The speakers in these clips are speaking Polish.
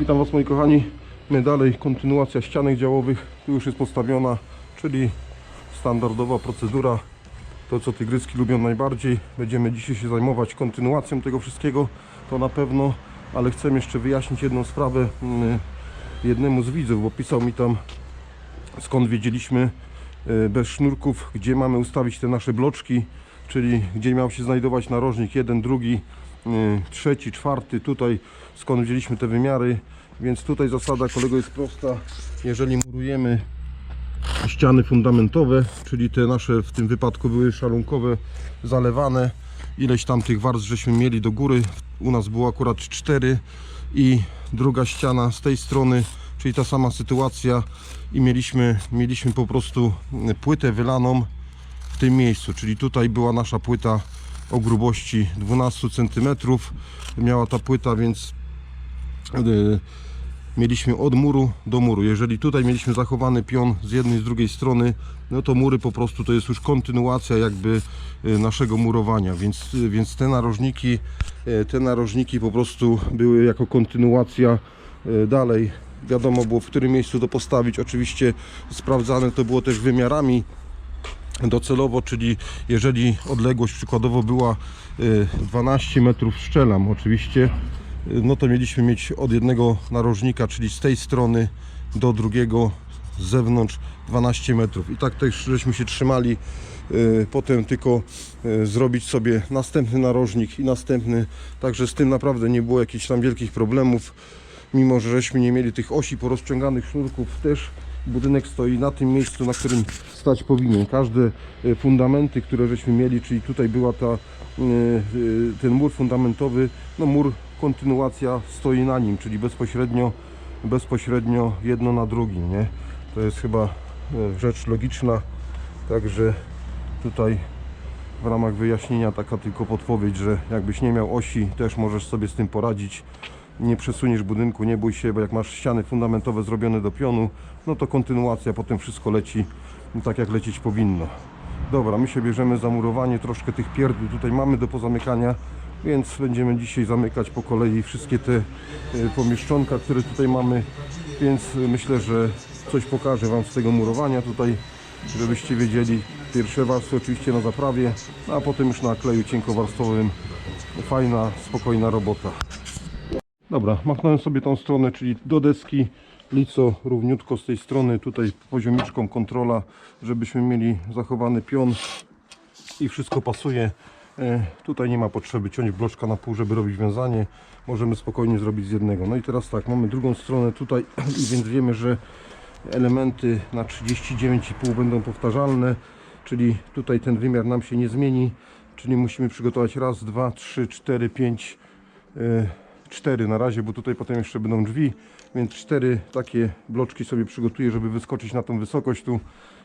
Witam Was moi kochani. My dalej kontynuacja ścianek działowych. Tu już jest postawiona, czyli standardowa procedura. To co tygryski lubią najbardziej. Będziemy dzisiaj się zajmować kontynuacją tego wszystkiego. To na pewno, ale chcę jeszcze wyjaśnić jedną sprawę mm, jednemu z widzów, bo pisał mi tam skąd wiedzieliśmy e, bez sznurków, gdzie mamy ustawić te nasze bloczki, czyli gdzie miał się znajdować narożnik jeden, drugi, trzeci, czwarty, tutaj skąd wzięliśmy te wymiary, więc tutaj zasada kolego jest prosta, jeżeli murujemy ściany fundamentowe, czyli te nasze w tym wypadku były szalunkowe, zalewane, ileś tam tych warstw żeśmy mieli do góry, u nas było akurat cztery i druga ściana z tej strony, czyli ta sama sytuacja i mieliśmy, mieliśmy po prostu płytę wylaną w tym miejscu, czyli tutaj była nasza płyta o grubości 12 cm, miała ta płyta, więc yy, mieliśmy od muru do muru. Jeżeli tutaj mieliśmy zachowany pion z jednej i z drugiej strony, no to mury po prostu to jest już kontynuacja jakby y, naszego murowania, więc, więc te narożniki, y, te narożniki po prostu były jako kontynuacja dalej. Wiadomo było w którym miejscu to postawić. Oczywiście sprawdzane to było też wymiarami docelowo, czyli jeżeli odległość przykładowo była y, 12 metrów szczelam oczywiście, y, no to mieliśmy mieć od jednego narożnika, czyli z tej strony do drugiego z zewnątrz 12 metrów. I tak też żeśmy się trzymali. y, Potem tylko y, zrobić sobie następny narożnik i następny. Także z tym naprawdę nie było jakichś tam wielkich problemów. Mimo, że żeśmy nie mieli tych osi porozciąganych sznurków też budynek stoi na tym miejscu, na którym stać powinien. Każde e, fundamenty, które żeśmy mieli, czyli tutaj była ta, e, e, ten mur fundamentowy, no mur kontynuacja stoi na nim, czyli bezpośrednio, bezpośrednio jedno na drugim, nie? To jest chyba rzecz logiczna, także tutaj w ramach wyjaśnienia taka tylko podpowiedź, że jakbyś nie miał osi, też możesz sobie z tym poradzić. Nie przesuniesz budynku, nie bój się, bo jak masz ściany fundamentowe zrobione do pionu, no to kontynuacja, potem wszystko leci no tak jak lecieć powinno. Dobra, my się bierzemy za murowanie, troszkę tych pierdół tutaj mamy do pozamykania, więc będziemy dzisiaj zamykać po kolei wszystkie te y, pomieszczonka, które tutaj mamy, więc myślę, że coś pokażę Wam z tego murowania tutaj, żebyście wiedzieli. Pierwsze warstwy oczywiście na zaprawie, a potem już na kleju cienkowarstwowym. Fajna, spokojna robota. Dobra, machnąłem sobie tą stronę, czyli do deski, lico równiutko z tej strony, tutaj poziomiczką kontrola, żebyśmy mieli zachowany pion i wszystko pasuje. E, tutaj nie ma potrzeby ciąć bloczka na pół, żeby robić wiązanie. Możemy spokojnie zrobić z jednego. No i teraz tak, mamy drugą stronę tutaj, więc wiemy, że elementy na 39,5 będą powtarzalne, czyli tutaj ten wymiar nam się nie zmieni, czyli musimy przygotować raz, dwa, trzy, cztery, pięć, e, cztery na razie, bo tutaj potem jeszcze będą drzwi, więc cztery takie bloczki sobie przygotuję, żeby wyskoczyć na tą wysokość tu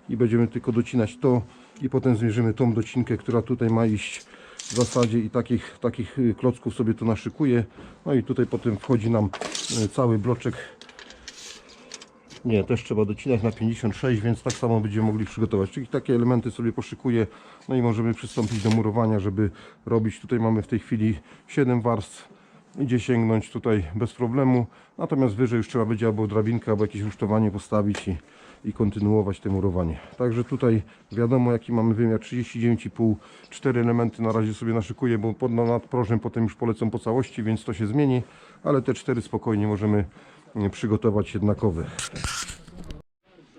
i będziemy tylko docinać to i potem zmierzymy tą docinkę, która tutaj ma iść w zasadzie i takich, takich y, klocków sobie to naszykuję. No i tutaj potem wchodzi nam y, cały bloczek nie, też trzeba docinać na 56, więc tak samo będziemy mogli przygotować. Czyli takie elementy sobie poszykuję, no i możemy przystąpić do murowania, żeby robić. Tutaj mamy w tej chwili 7 warstw, idzie sięgnąć tutaj bez problemu. Natomiast wyżej już trzeba będzie albo drabinkę, albo jakieś rusztowanie postawić i, i kontynuować te murowanie. Także tutaj wiadomo jaki mamy wymiar 39,5, 4 elementy na razie sobie naszykuję, bo pod, nad prożem potem już polecą po całości, więc to się zmieni, ale te 4 spokojnie możemy mm, przygotować jednakowe.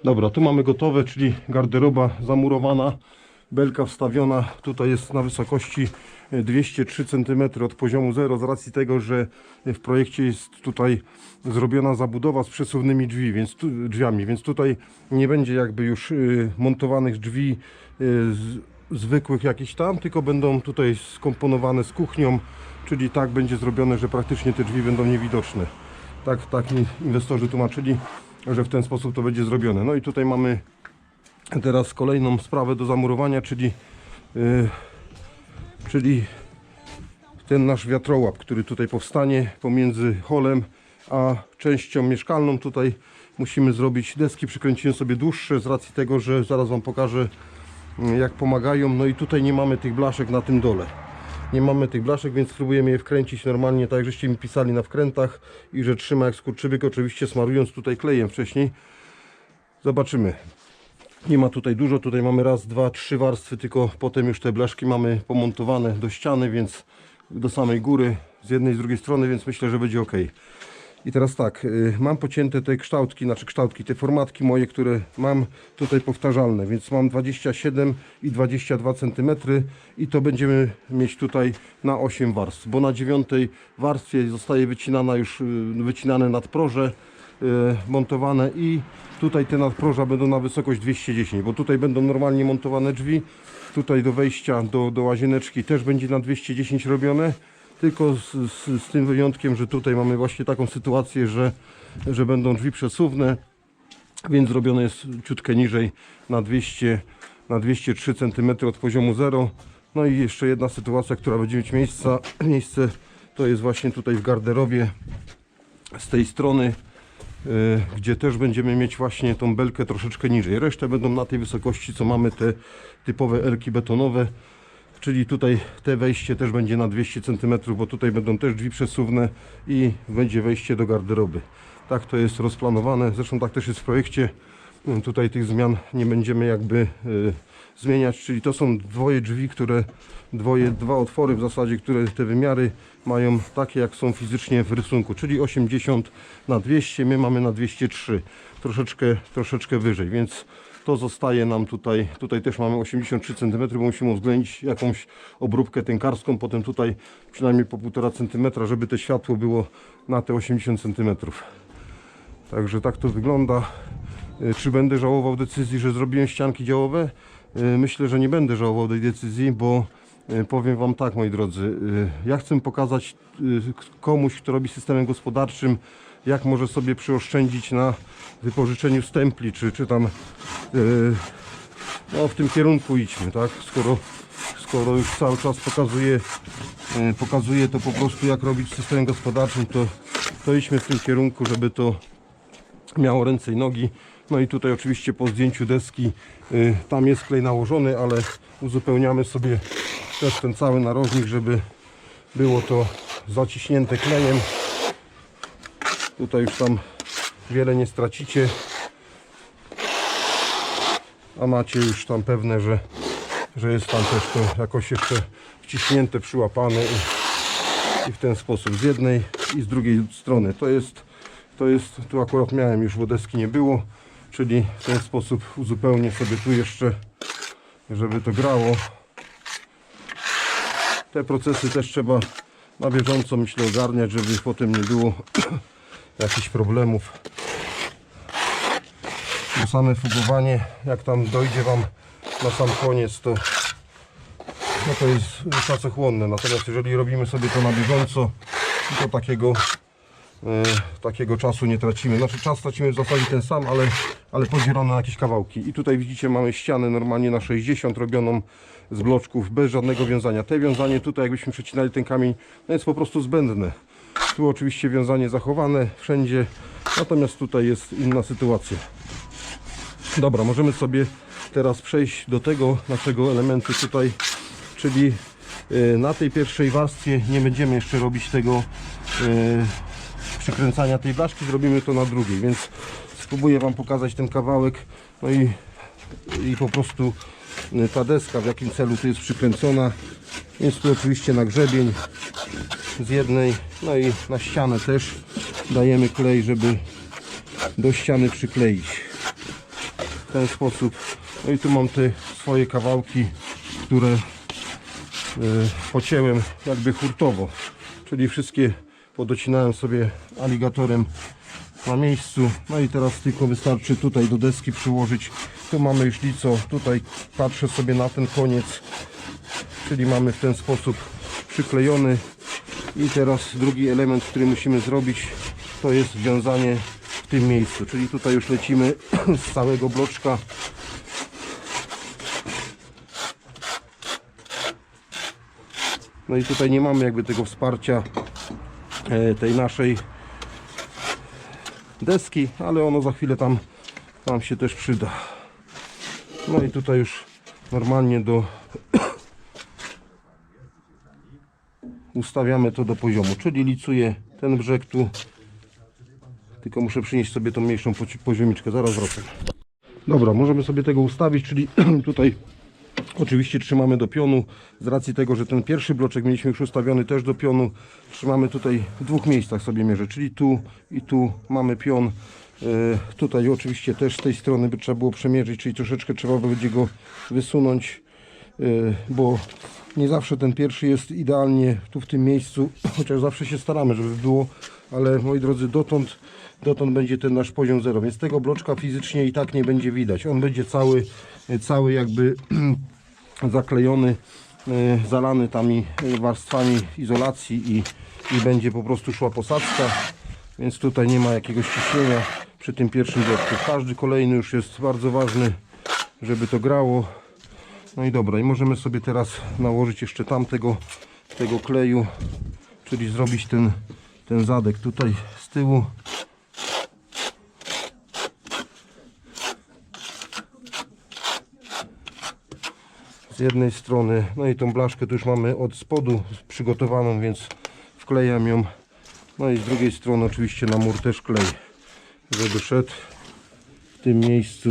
Dobra, tu mamy gotowe, czyli garderoba zamurowana, belka wstawiona. Tutaj jest na wysokości 203 cm od poziomu 0 z racji tego, że w projekcie jest tutaj zrobiona zabudowa z przesuwnymi drzwi, więc tu, drzwiami, więc tutaj nie będzie jakby już y, montowanych drzwi y, z, zwykłych jakichś tam, tylko będą tutaj skomponowane z kuchnią, czyli tak będzie zrobione, że praktycznie te drzwi będą niewidoczne. Tak, tak inwestorzy tłumaczyli, że w ten sposób to będzie zrobione. No i tutaj mamy teraz kolejną sprawę do zamurowania, czyli, yy, czyli ten nasz wiatrołap, który tutaj powstanie pomiędzy holem a częścią mieszkalną. Tutaj musimy zrobić deski, przykręciłem sobie dłuższe z racji tego, że zaraz Wam pokażę yy, jak pomagają. No i tutaj nie mamy tych blaszek na tym dole. nie mamy tych blaszek, więc spróbujemy je wkręcić normalnie, tak żeście mi pisali na wkrętach i że trzyma jak skurczybyk, oczywiście smarując tutaj klejem wcześniej. Zobaczymy. Nie ma tutaj dużo, tutaj mamy raz, dwa, trzy warstwy, tylko potem już te blaszki mamy pomontowane do ściany, więc do samej góry, z jednej i z drugiej strony, więc myślę, że będzie ok. I teraz tak, y, mam pocięte te kształtki, znaczy kształtki, te formatki moje, które mam tutaj powtarzalne, więc mam 27 i 22 cm i to będziemy mieć tutaj na 8 warstw, bo na dziewiątej warstwie zostaje wycinana już, y, wycinane nadproże, montowane i tutaj te nadproża będą na wysokość 210, bo tutaj będą normalnie montowane drzwi, tutaj do wejścia do, do łazieneczki też będzie na 210 robione, tylko z, z, z tym wyjątkiem, że tutaj mamy właśnie taką sytuację, że, że będą drzwi przesuwne, więc zrobione jest ciutkę niżej na 200, na 203 cm od poziomu 0. No i jeszcze jedna sytuacja, która będzie mieć miejsca, miejsce, to jest właśnie tutaj w garderobie z tej strony, y, gdzie też będziemy mieć właśnie tą belkę troszeczkę niżej. Resztę będą na tej wysokości, co mamy te typowe elki betonowe. Czyli tutaj te wejście też będzie na 200 cm, bo tutaj będą też drzwi przesuwne i będzie wejście do garderoby. Tak to jest rozplanowane, zresztą tak też jest w projekcie. Tutaj tych zmian nie będziemy jakby y, zmieniać, czyli to są dwoje drzwi, które dwoje, dwa otwory w zasadzie, które te wymiary mają takie jak są fizycznie w rysunku, czyli 80 na 200, my mamy na 203, troszeczkę, troszeczkę wyżej, więc to zostaje nam tutaj, tutaj też mamy 83 cm, bo musimy uwzględnić jakąś obróbkę tękarską, potem tutaj przynajmniej po 1,5 cm, żeby to światło było na te 80 cm. Także tak to wygląda. Y, Czy będę żałował decyzji, że zrobiłem ścianki działowe? Y, Myślę, że nie będę żałował tej decyzji, bo y, powiem Wam tak, moi drodzy. y, Ja chcę pokazać komuś, kto robi systemem gospodarczym, jak może sobie przyoszczędzić na wypożyczeniu stempli, czy, czy tam no, w tym kierunku idźmy, tak? Skoro, skoro już cały czas pokazuje, pokazuje to po prostu, jak robić systemem gospodarczym, to, to idźmy w tym kierunku, żeby to miało ręce i nogi. No i tutaj oczywiście po zdjęciu deski y, tam jest klej nałożony, ale uzupełniamy sobie też ten cały narożnik, żeby było to zaciśnięte klejem. Tutaj już tam wiele nie stracicie. A macie już tam pewne, że, że jest tam też to jakoś jeszcze wciśnięte, przyłapane i, i w ten sposób z jednej i z drugiej strony. To jest, to jest, tu akurat miałem już, bo deski nie było, czyli w ten sposób uzupełnię sobie tu jeszcze, żeby to grało. Te procesy też trzeba na bieżąco myślę ogarniać, żeby potem nie było jakichś problemów. Bo same fugowanie, jak tam dojdzie Wam na sam koniec, to, no to jest czasochłonne. Natomiast jeżeli robimy sobie to na bieżąco, to takiego, takiego czasu nie tracimy. Znaczy czas tracimy w zasadzie ten sam, ale, ale podzielony na jakieś kawałki. I tutaj widzicie mamy ścianę normalnie na 60 robioną z bloczków bez żadnego wiązania. Te wiązanie tutaj jakbyśmy przecinali ten kamień, no jest po prostu zbędne. Tu oczywiście wiązanie zachowane wszędzie, natomiast tutaj jest inna sytuacja. Dobra, możemy sobie teraz przejść do tego naszego elementu tutaj, czyli y, na tej pierwszej warstwie nie będziemy jeszcze robić tego y, przykręcania tej blaszki, zrobimy to na drugiej, więc spróbuję Wam pokazać ten kawałek, no i, i po prostu y, ta deska w jakim celu tu jest przykręcona, jest tu oczywiście na grzebień z jednej, no i na ścianę też dajemy klej, żeby do ściany przykleić w ten sposób. No i tu mam te swoje kawałki, które y, pocięłem jakby hurtowo, czyli wszystkie podocinałem sobie aligatorem na miejscu. No i teraz tylko wystarczy tutaj do deski przyłożyć. Tu mamy już lico, tutaj patrzę sobie na ten koniec, czyli mamy w ten sposób przyklejony. I teraz drugi element, który musimy zrobić, to jest wiązanie w tym miejscu, czyli tutaj już lecimy z całego bloczka. No i tutaj nie mamy jakby tego wsparcia tej naszej deski, ale ono za chwilę tam nam się też przyda. No i tutaj już normalnie do ustawiamy to do poziomu, czyli licuję ten brzeg tu, tylko muszę przynieść sobie tą mniejszą poziomiczkę, zaraz wracam. Dobra, możemy sobie tego ustawić, czyli tutaj oczywiście trzymamy do pionu, z racji tego, że ten pierwszy bloczek mieliśmy już ustawiony też do pionu, trzymamy tutaj w dwóch miejscach sobie mierzę, czyli tu i tu mamy pion, E, tutaj oczywiście też z tej strony by trzeba było przemierzyć, czyli troszeczkę trzeba będzie go wysunąć, e, bo nie zawsze ten pierwszy jest idealnie tu w tym miejscu, chociaż zawsze się staramy, żeby było, ale moi drodzy, dotąd, dotąd będzie ten nasz poziom zero, więc tego bloczka fizycznie i tak nie będzie widać. On będzie cały, cały jakby zaklejony, e, zalany tami warstwami izolacji i, i będzie po prostu szła posadzka, więc tutaj nie ma jakiegoś ciśnienia przy tym pierwszym bloczku. Każdy kolejny już jest bardzo ważny, żeby to grało. No i dobra, i możemy sobie teraz nałożyć jeszcze tamtego tego kleju, czyli zrobić ten, ten zadek tutaj z tyłu. Z jednej strony, no i tą blaszkę tu już mamy od spodu przygotowaną, więc wklejam ją. No i z drugiej strony oczywiście na mur też klej, żeby szedł w tym miejscu.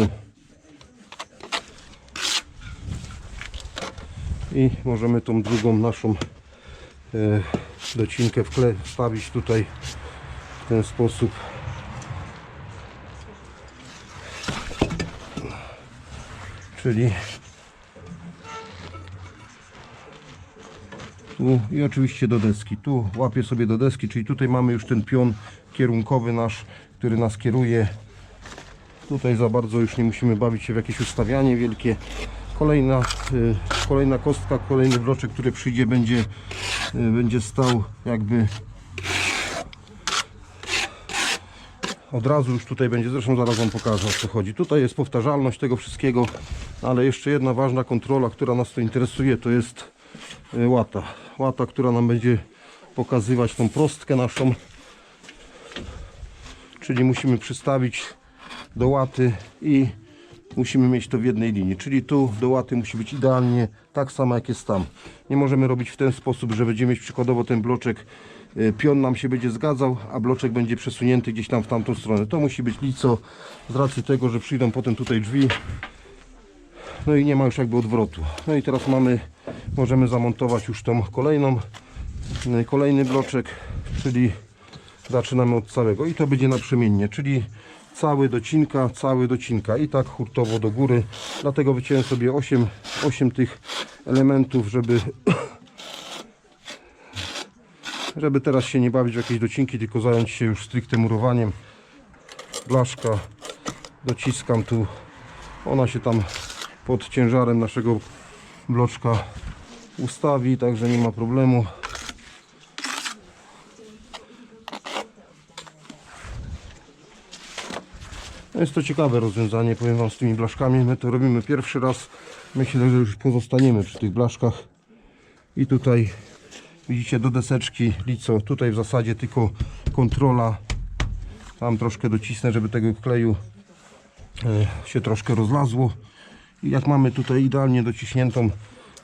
I możemy tą drugą naszą e, docinkę wkle wstawić tutaj w ten sposób. Czyli tu i oczywiście do deski. Tu łapię sobie do deski, czyli tutaj mamy już ten pion kierunkowy nasz, który nas kieruje. Tutaj za bardzo już nie musimy bawić się w jakieś ustawianie wielkie. Kolejna, y, kolejna kostka, kolejny bloczek, który przyjdzie będzie, y, będzie stał jakby od razu już tutaj będzie, zresztą zaraz Wam pokażę o co chodzi. Tutaj jest powtarzalność tego wszystkiego, ale jeszcze jedna ważna kontrola, która nas tu interesuje, to jest łata. Łata, która nam będzie pokazywać tą prostkę naszą. Czyli musimy przystawić do łaty i musimy mieć to w jednej linii. Czyli tu do łaty musi być idealnie tak samo jak jest tam. Nie możemy robić w ten sposób, że będziemy mieć przykładowo ten bloczek y, pion nam się będzie zgadzał, a bloczek będzie przesunięty gdzieś tam w tamtą stronę. To musi być lico z racji tego, że przyjdą potem tutaj drzwi no i nie ma już jakby odwrotu. No i teraz mamy, możemy zamontować już tą kolejną, y, kolejny bloczek, czyli zaczynamy od całego i to będzie naprzemiennie, czyli cały docinka, cały docinka i tak hurtowo do góry. Dlatego wyciąłem sobie 8, 8 tych elementów, żeby żeby teraz się nie bawić w jakieś docinki, tylko zająć się już stricte murowaniem. Blaszka dociskam tu, ona się tam pod ciężarem naszego bloczka ustawi, także nie ma problemu. No Jest to ciekawe rozwiązanie, powiem Wam, z tymi blaszkami. My to robimy pierwszy raz. Myślę, że już pozostaniemy przy tych blaszkach. I tutaj widzicie do deseczki lico. Tutaj w zasadzie tylko kontrola. Tam troszkę docisnę, żeby tego kleju e, się troszkę rozlazło. Jak mamy tutaj idealnie dociśniętą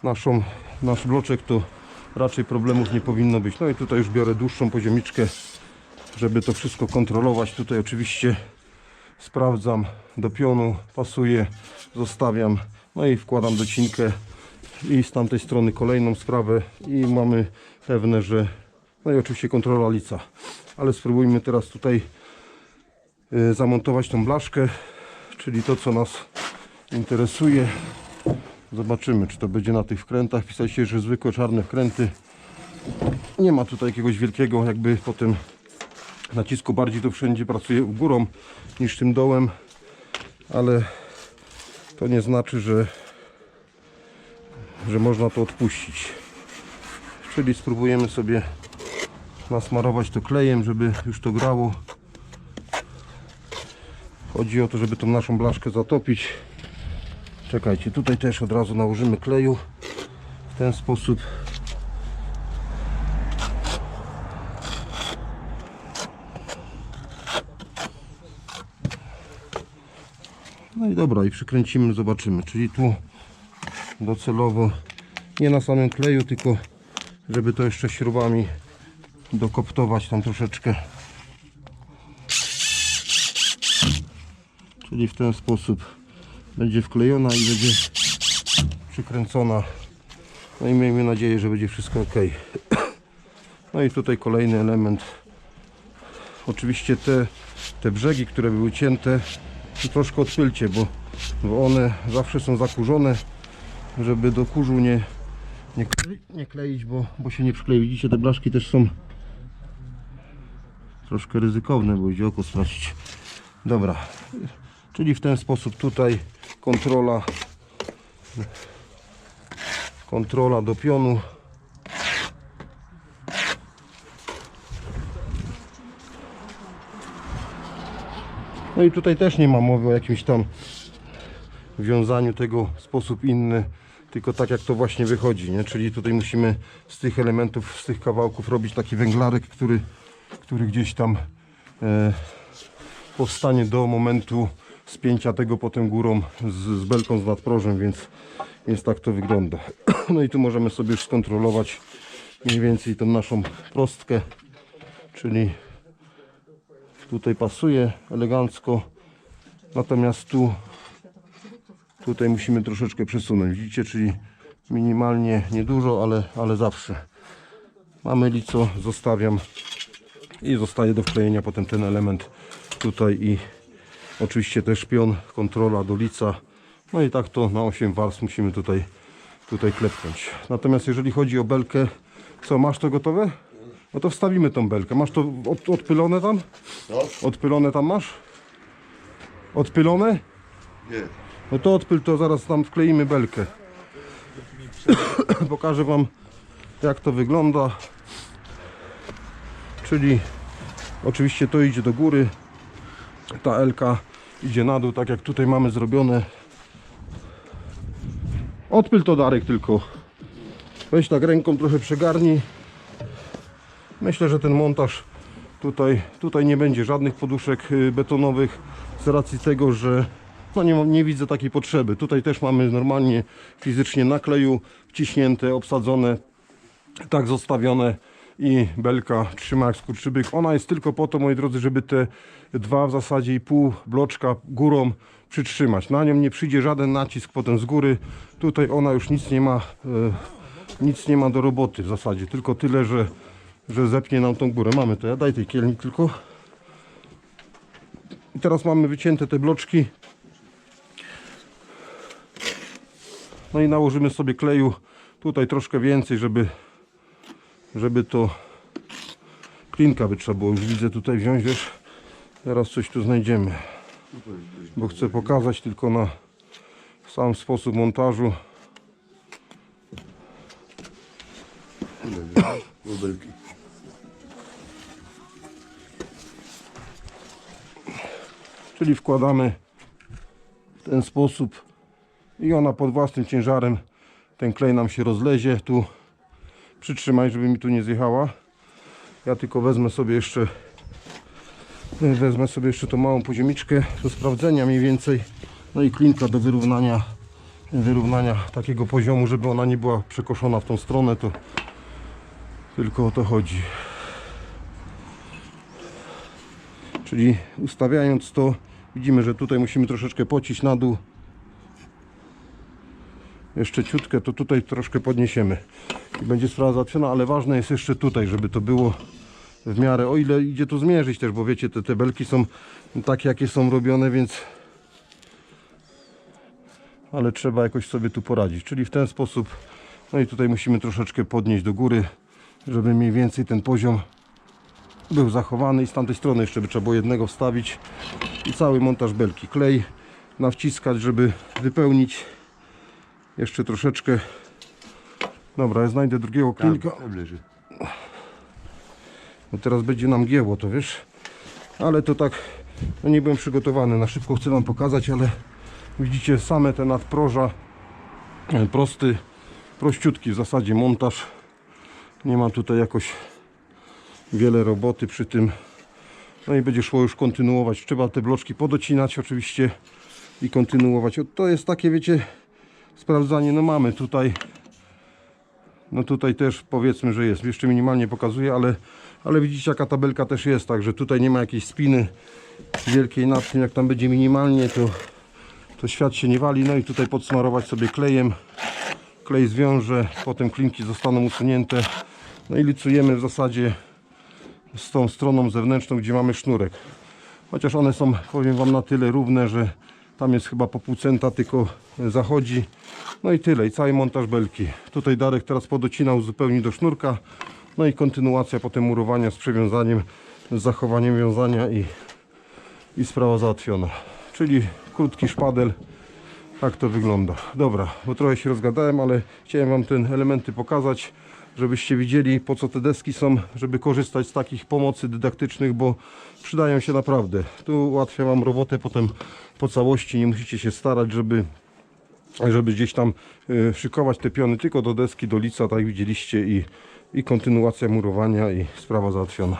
naszą, nasz bloczek, to raczej problemów nie powinno być. No i tutaj już biorę dłuższą poziomiczkę, żeby to wszystko kontrolować. Tutaj oczywiście sprawdzam do pionu, pasuje, zostawiam, no i wkładam docinkę i z tamtej strony kolejną sprawę i mamy pewne, że no i oczywiście kontrola lica. Ale spróbujmy teraz tutaj y, zamontować tą blaszkę, czyli to co nas interesuje. Zobaczymy, czy to będzie na tych wkrętach. Pisaliście, że zwykłe czarne wkręty. Nie ma tutaj jakiegoś wielkiego jakby potem nacisku. Bardziej to wszędzie pracuje górą niż tym dołem. Ale to nie znaczy, że, że można to odpuścić. Czyli spróbujemy sobie nasmarować to klejem, żeby już to grało. Chodzi o to, żeby tą naszą blaszkę zatopić. Czekajcie, tutaj też od razu nałożymy kleju w ten sposób. No i dobra, i przykręcimy, zobaczymy. Czyli tu docelowo nie na samym kleju, tylko żeby to jeszcze śrubami dokoptować tam troszeczkę. Czyli w ten sposób będzie wklejona i będzie przykręcona. No i miejmy nadzieję, że będzie wszystko ok. No i tutaj kolejny element. Oczywiście te, te brzegi, które były cięte, troszkę odpylcie, bo, bo one zawsze są zakurzone, żeby do kurzu nie, nie, nie kleić, bo, bo się nie przyklei. Widzicie, te blaszki też są troszkę ryzykowne, bo idzie oko stracić. Dobra, czyli w ten sposób tutaj kontrola kontrola do pionu no i tutaj też nie ma mowy o jakimś tam wiązaniu tego w sposób inny tylko tak jak to właśnie wychodzi nie? czyli tutaj musimy z tych elementów z tych kawałków robić taki węglarek który, który gdzieś tam e, powstanie do momentu spięcia tego potem górą z, z belką z nadprożem, więc, więc tak to wygląda. No i tu możemy sobie już skontrolować mniej więcej tą naszą prostkę, czyli tutaj pasuje elegancko, natomiast tu tutaj musimy troszeczkę przesunąć, widzicie, czyli minimalnie, niedużo, ale, ale zawsze. Mamy lico, zostawiam i zostaje do wklejenia potem ten element tutaj i oczywiście też pion, kontrola do lica no i tak to na 8 warstw musimy tutaj tutaj klepnąć natomiast jeżeli chodzi o belkę co masz to gotowe? no to wstawimy tą belkę masz to od, odpylone tam? odpylone tam masz? odpylone? Nie. no to odpyl to zaraz tam wkleimy belkę pokażę wam jak to wygląda czyli oczywiście to idzie do góry ta Elka idzie na dół tak jak tutaj mamy zrobione. Odpyl to Darek tylko. Weź tak ręką trochę przegarnij. Myślę, że ten montaż tutaj, tutaj nie będzie żadnych poduszek y, betonowych z racji tego, że no nie, nie widzę takiej potrzeby. Tutaj też mamy normalnie fizycznie na kleju wciśnięte, obsadzone tak zostawione i belka trzyma jak skurczybyk. Ona jest tylko po to, moi drodzy, żeby te dwa w zasadzie i pół bloczka górą przytrzymać. Na nią nie przyjdzie żaden nacisk potem z góry. Tutaj ona już nic nie ma, e, nic nie ma do roboty w zasadzie. Tylko tyle, że, że zepnie nam tą górę. Mamy to, ja daj tej kielni tylko. I teraz mamy wycięte te bloczki. No i nałożymy sobie kleju tutaj troszkę więcej, żeby żeby to klinka by trzeba było. Już widzę tutaj wziąć, wiesz teraz coś tu znajdziemy. Bo chcę pokazać tylko na sam sposób montażu. Czyli wkładamy w ten sposób i ona pod własnym ciężarem ten klej nam się rozlezie tu przytrzymaj żeby mi tu nie zjechała. Ja tylko wezmę sobie jeszcze wezmę sobie jeszcze tą małą poziomniczkę do sprawdzenia mniej więcej. No i klinka do wyrównania wyrównania takiego poziomu żeby ona nie była przekoszona w tą stronę to tylko o to chodzi. Czyli ustawiając to widzimy, że tutaj musimy troszeczkę pocić na dół. Jeszcze ciutkę, to tutaj troszkę podniesiemy i będzie sprawa załatwiona, ale ważne jest jeszcze tutaj, żeby to było w miarę, o ile idzie to zmierzyć też, bo wiecie, te, te belki są takie, jakie są robione, więc ale trzeba jakoś sobie tu poradzić, czyli w ten sposób. No i tutaj musimy troszeczkę podnieść do góry, żeby mniej więcej ten poziom był zachowany i z tamtej strony jeszcze by trzeba było jednego wstawić i cały montaż belki klej nawciskać, żeby wypełnić jeszcze troszeczkę dobra, ja znajdę drugiego Tam, leży. no teraz będzie nam gięło to wiesz. Ale to tak no nie byłem przygotowany na szybko chcę wam pokazać ale widzicie same te nadproża. E, prosty prościutki w zasadzie montaż. Nie ma tutaj jakoś wiele roboty przy tym. No i będzie szło już kontynuować. Trzeba te bloczki podocinać oczywiście i kontynuować. O, to jest takie wiecie sprawdzanie. No mamy tutaj No tutaj też powiedzmy, że jest. Jeszcze minimalnie pokazuje, ale, ale widzicie jaka tabelka też jest, także tutaj nie ma jakiejś spiny wielkiej nad tym. Jak tam będzie minimalnie, to, to świat się nie wali. No i tutaj podsmarować sobie klejem. Klej zwiąże, potem klinki zostaną usunięte. No i licujemy w zasadzie z tą stroną zewnętrzną, gdzie mamy sznurek. Chociaż one są, powiem Wam, na tyle równe, że tam jest chyba po pół centa tylko zachodzi. No i tyle, i cały montaż belki. Tutaj Darek teraz podocinał zupełnie do sznurka. No i kontynuacja potem murowania z przewiązaniem, z zachowaniem wiązania i, i sprawa załatwiona. Czyli krótki szpadel, tak to wygląda. Dobra, bo trochę się rozgadałem, ale chciałem Wam te elementy pokazać, żebyście widzieli po co te deski są, żeby korzystać z takich pomocy dydaktycznych, bo przydają się naprawdę. Tu ułatwia Wam robotę potem po całości, nie musicie się starać, żeby żeby gdzieś tam y, szykować te piony tylko do deski, do lica, tak widzieliście i, i kontynuacja murowania i sprawa załatwiona.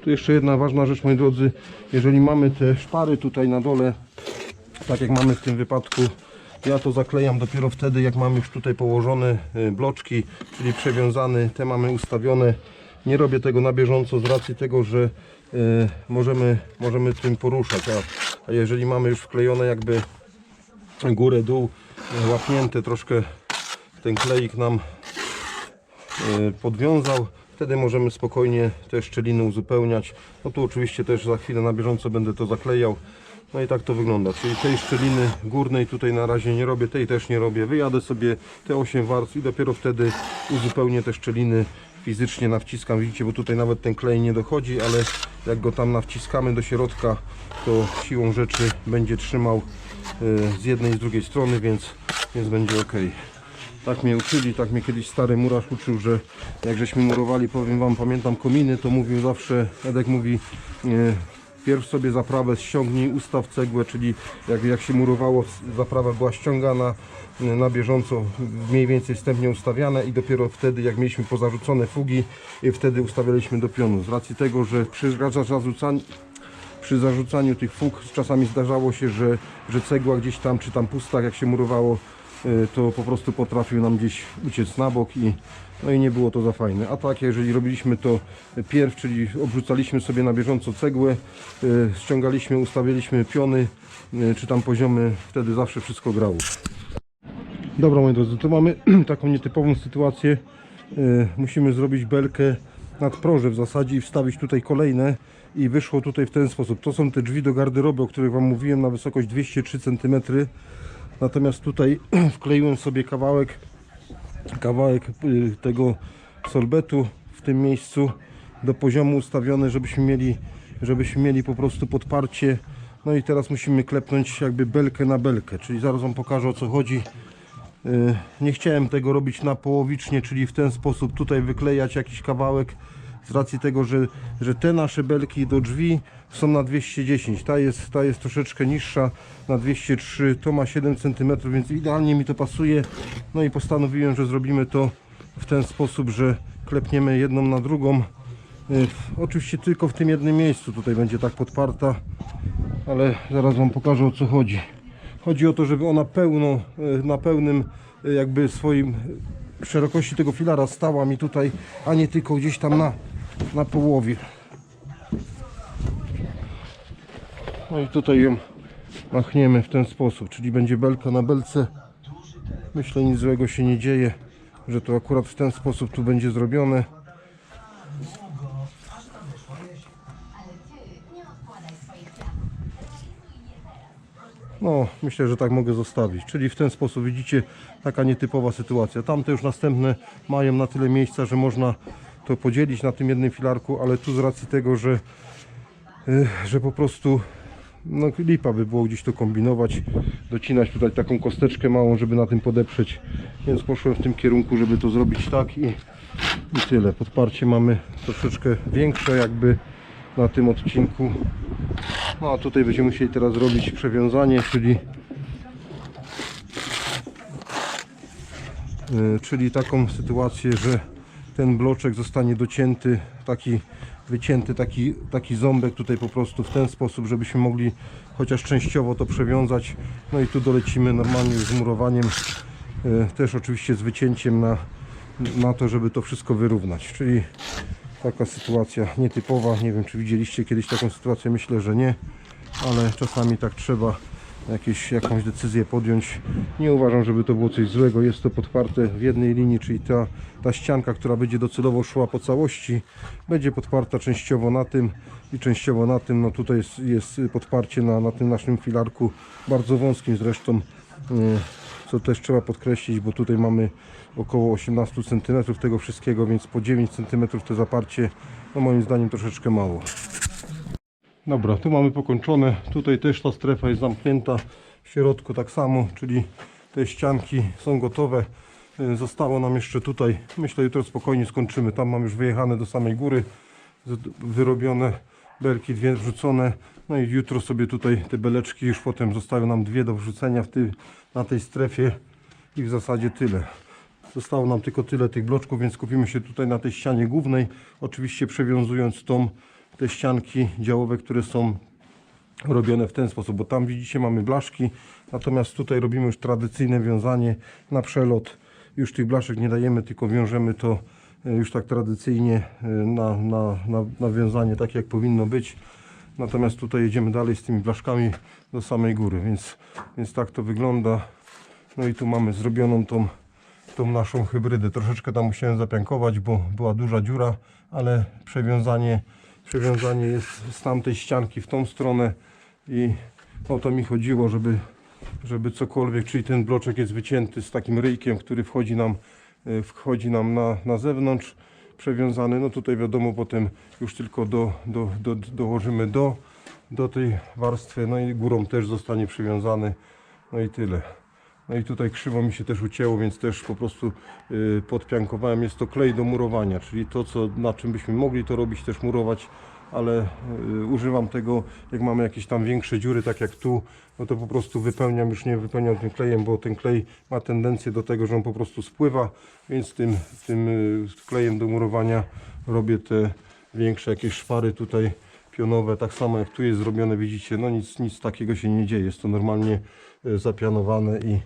Tu jeszcze jedna ważna rzecz, moi drodzy, jeżeli mamy te szpary tutaj na dole, tak jak mamy w tym wypadku, ja to zaklejam dopiero wtedy, jak mam już tutaj położone y, bloczki, czyli przewiązane, te mamy ustawione. Nie robię tego na bieżąco z racji tego, że y, możemy, możemy tym poruszać, a, a jeżeli mamy już wklejone jakby górę, dół, y, łapnięte troszkę ten kleik nam y, podwiązał. Wtedy możemy spokojnie te szczeliny uzupełniać. No tu oczywiście też za chwilę na bieżąco będę to zaklejał. No i tak to wygląda. Czyli tej szczeliny górnej tutaj na razie nie robię, tej też nie robię. Wyjadę sobie te 8 warstw i dopiero wtedy uzupełnię te szczeliny fizycznie nawciskam. Widzicie, bo tutaj nawet ten klej nie dochodzi, ale jak go tam nawciskamy do środka, to siłą rzeczy będzie trzymał y, z jednej i z drugiej strony, więc, więc będzie ok. Tak mnie uczyli, tak mnie kiedyś stary murarz uczył, że jak żeśmy murowali, powiem wam, pamiętam kominy, to mówił zawsze, Edek mówi, e, pierw sobie zaprawę ściągnij, ustaw cegłę, czyli jak, jak się murowało, zaprawa była ściągana na bieżąco, mniej więcej wstępnie ustawiane i dopiero wtedy, jak mieliśmy pozarzucone fugi, wtedy ustawialiśmy do pionu. Z racji tego, że przy zarzucaniu przy zarzucaniu tych fug czasami zdarzało się, że, że cegła gdzieś tam, czy tam pusta, jak się murowało, to po prostu potrafił nam gdzieś uciec na bok i, no i nie było to za fajne. A tak, jeżeli robiliśmy to pierw, czyli obrzucaliśmy sobie na bieżąco cegłę, y, ściągaliśmy, ustawialiśmy piony, y, czy tam poziomy, wtedy zawsze wszystko grało. Dobra moi drodzy, tu mamy taką nietypową sytuację. Musimy zrobić belkę nad proże w zasadzie i wstawić tutaj kolejne i wyszło tutaj w ten sposób. To są te drzwi do garderoby, o których Wam mówiłem na wysokość 203 cm. Natomiast tutaj wkleiłem sobie kawałek kawałek y, tego solbetu w tym miejscu do poziomu ustawiony, żebyśmy mieli, żebyśmy mieli po prostu podparcie. No i teraz musimy klepnąć jakby belkę na belkę, czyli zaraz Wam pokażę o co chodzi. Y, Nie chciałem tego robić na połowicznie, czyli w ten sposób tutaj wyklejać jakiś kawałek z racji tego, że, że te nasze belki do drzwi są na 210. Ta jest, ta jest troszeczkę niższa na 203, to ma 7 cm, więc idealnie mi to pasuje. No i postanowiłem, że zrobimy to w ten sposób, że klepniemy jedną na drugą. Y, Oczywiście tylko w tym jednym miejscu tutaj będzie tak podparta, ale zaraz Wam pokażę o co chodzi. Chodzi o to, żeby ona pełno, y, na pełnym y, jakby swoim szerokości tego filara stała mi tutaj, a nie tylko gdzieś tam na, na połowie. No i tutaj ją machniemy w ten sposób, czyli będzie belka na belce. Myślę nic złego się nie dzieje, że to akurat w ten sposób tu będzie zrobione. No, myślę, że tak mogę zostawić. Czyli w ten sposób widzicie, taka nietypowa sytuacja. Tamte już następne mają na tyle miejsca, że można to podzielić na tym jednym filarku, ale tu z racji tego, że, y, że po prostu no, lipa by było gdzieś to kombinować, docinać tutaj taką kosteczkę małą, żeby na tym podeprzeć. Więc poszłem w tym kierunku, żeby to zrobić tak i, i tyle. Podparcie mamy troszeczkę większe jakby na tym odcinku. No a tutaj będziemy musieli teraz zrobić przewiązanie, czyli yy, czyli taką sytuację, że ten bloczek zostanie docięty, taki wycięty taki, taki ząbek tutaj po prostu w ten sposób, żebyśmy mogli chociaż częściowo to przewiązać. No i tu dolecimy normalnie z murowaniem, yy, też oczywiście z wycięciem na, na to, żeby to wszystko wyrównać. Czyli taka sytuacja nietypowa. Nie wiem, czy widzieliście kiedyś taką sytuację, myślę, że nie, ale czasami tak trzeba jakieś, jakąś decyzję podjąć. Nie uważam, żeby to było coś złego. Jest to podparte w jednej linii, czyli ta, ta ścianka, która będzie docelowo szła po całości, będzie podparta częściowo na tym i częściowo na tym. No tutaj jest, jest podparcie na, na tym naszym filarku, bardzo wąskim zresztą, yy, co też trzeba podkreślić, bo tutaj mamy około 18 cm tego wszystkiego, więc po 9 cm to zaparcie, no moim zdaniem troszeczkę mało. Dobra, tu mamy pokończone. Tutaj też ta strefa jest zamknięta. W środku tak samo, czyli te ścianki są gotowe. Y, Zostało nam jeszcze tutaj, myślę jutro spokojnie skończymy. Tam mam już wyjechane do samej góry, wyrobione belki dwie wrzucone. No i jutro sobie tutaj te beleczki już potem zostały nam dwie do wrzucenia w na tej strefie i w zasadzie tyle. Zostało nam tylko tyle tych bloczków, więc kupimy się tutaj na tej ścianie głównej. Oczywiście przewiązując tą, te ścianki działowe, które są robione w ten sposób, bo tam widzicie mamy blaszki, natomiast tutaj robimy już tradycyjne wiązanie na przelot. Już tych blaszek nie dajemy, tylko wiążemy to e, już tak tradycyjnie e, na, na, na, na wiązanie, tak jak powinno być. Natomiast tutaj jedziemy dalej z tymi blaszkami do samej góry, więc, więc tak to wygląda. No i tu mamy zrobioną tą, tą naszą hybrydę. Troszeczkę tam musiałem zapiankować, bo była duża dziura, ale przewiązanie, przewiązanie jest z tamtej ścianki w tą stronę i o to mi chodziło, żeby, żeby cokolwiek, czyli ten bloczek jest wycięty z takim ryjkiem, który wchodzi nam, e, wchodzi nam na, na zewnątrz, przewiązany. No tutaj wiadomo, potem już tylko do, do, do, dołożymy do, do tej warstwy, no i górą też zostanie przywiązany, no i tyle. No i tutaj krzywo mi się też ucięło, więc też po prostu y, podpiankowałem. Jest to klej do murowania, czyli to, co, na czym byśmy mogli to robić, też murować, ale y, używam tego, jak mamy jakieś tam większe dziury, tak jak tu, no to po prostu wypełniam, już nie wypełniam tym klejem, bo ten klej ma tendencję do tego, że on po prostu spływa, więc tym, tym y, klejem do murowania robię te większe jakieś szwary tutaj pionowe, tak samo jak tu jest zrobione, widzicie, no nic, nic takiego się nie dzieje, jest to normalnie zapianowane i,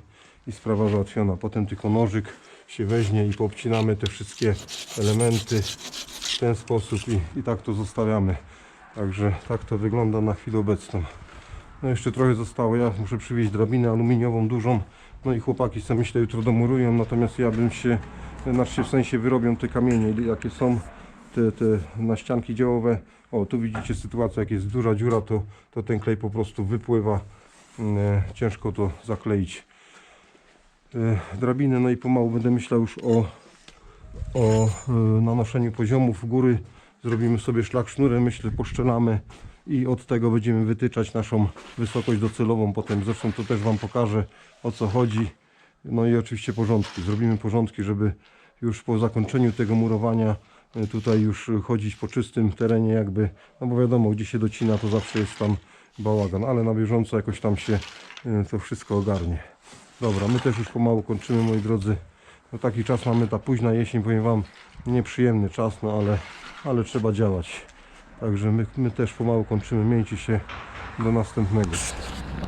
i sprawa załatwiona. Potem tylko nożyk się weźmie i poobcinamy te wszystkie elementy w ten sposób i, i tak to zostawiamy. Także tak to wygląda na chwilę obecną. No jeszcze trochę zostało, ja muszę przywieźć drabinę aluminiową dużą, no i chłopaki sobie myślę jutro domurują, natomiast ja bym się, znaczy w sensie wyrobią te kamienie, jakie są te, te naścianki działowe. O, tu widzicie sytuację, jak jest duża dziura, to, to ten klej po prostu wypływa. E, ciężko to zakleić. E, drabinę, no i pomału będę myślał już o, o e, nanoszeniu poziomów góry. Zrobimy sobie szlak sznurem, myślę, poszczelamy i od tego będziemy wytyczać naszą wysokość docelową. Potem zresztą to też Wam pokażę o co chodzi. No i oczywiście porządki. Zrobimy porządki, żeby już po zakończeniu tego murowania e, tutaj już chodzić po czystym terenie jakby, no bo wiadomo, gdzie się docina to zawsze jest tam bałagan, ale na bieżąco jakoś tam się to wszystko ogarnie. Dobra, my też już pomału kończymy moi drodzy. No taki czas mamy, ta późna jesień, powiem Wam, nieprzyjemny czas, no ale, ale trzeba działać. Także my, my też pomału kończymy, miejcie się do następnego.